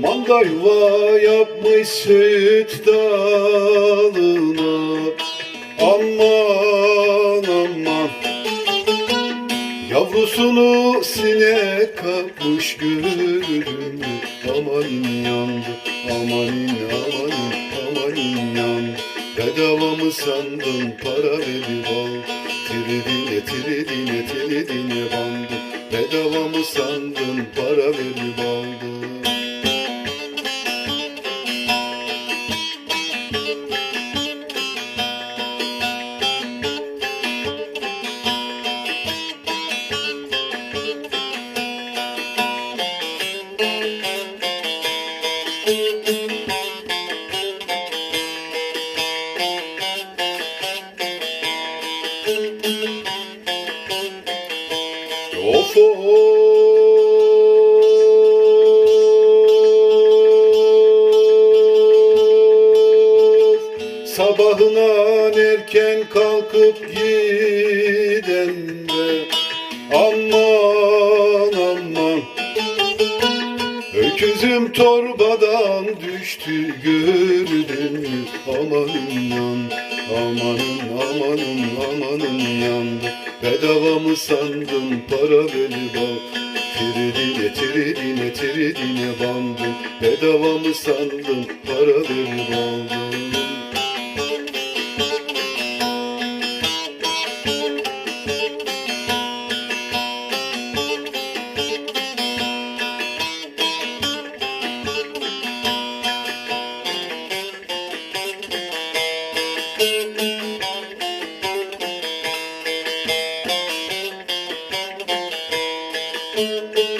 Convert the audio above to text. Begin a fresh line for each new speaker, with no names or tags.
Manda yuva yapmış süt dalına Yavrusunu sinek kapmış gülüm Amanin yandı amanin amanin amanin yandı Bedava mı sandın para verip al Tiridine tiridine tiridine bandı. Bedava mı sandın para verip aldı Sabahına erken kalkıp giden de Aman aman. Öküzüm torbadan düştü gördün mü? Amanın yan Amanın amanın amanın yandı Bedava mı sandın para verip al Tiridine tiridine tiridine bandım Bedava mı sandın para verip aldım thank you.